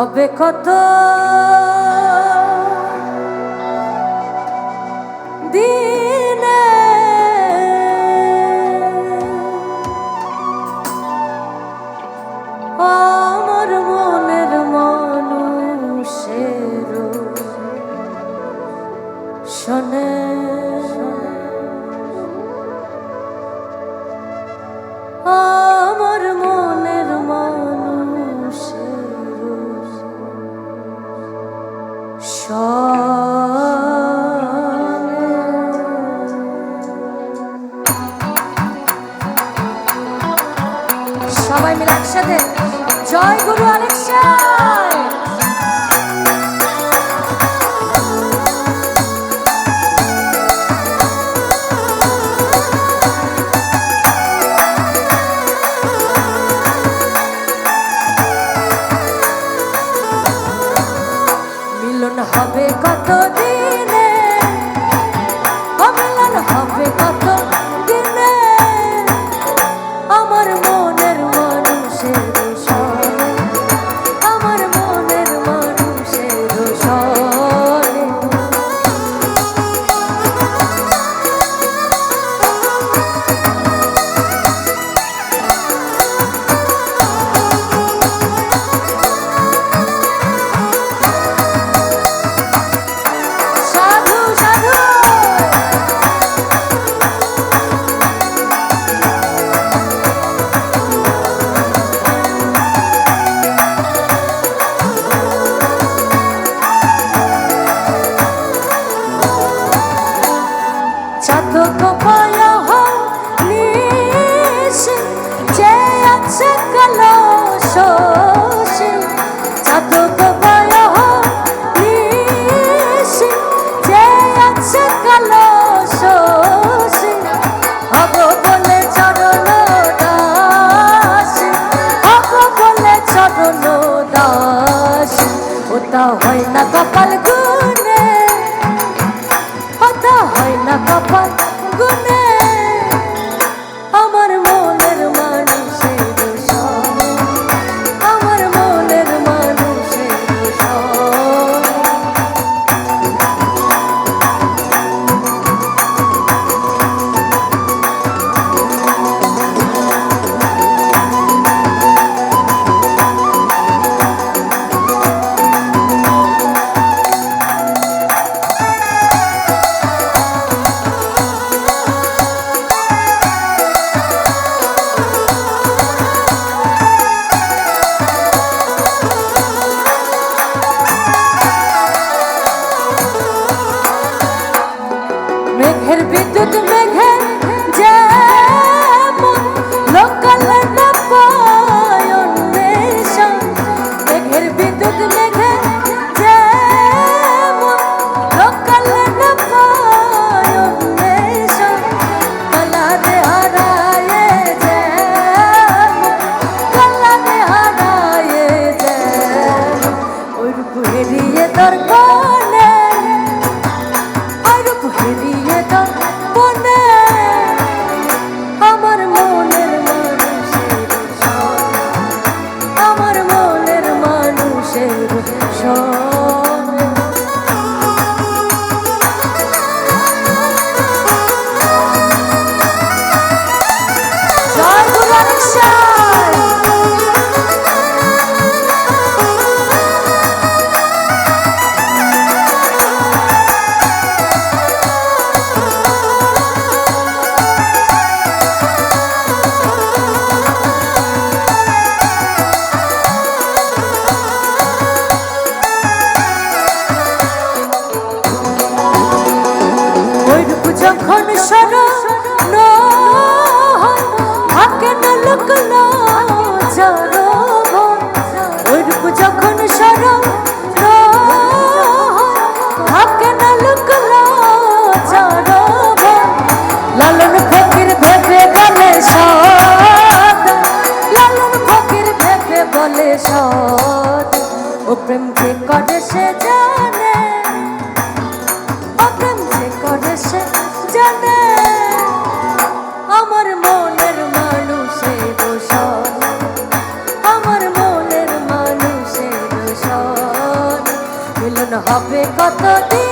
হবে কত সবাই মিলে একসাথে। জয় গুরু অনেক সাদা কপাল Get the bag. সব যখন সরো হবে কতদিন?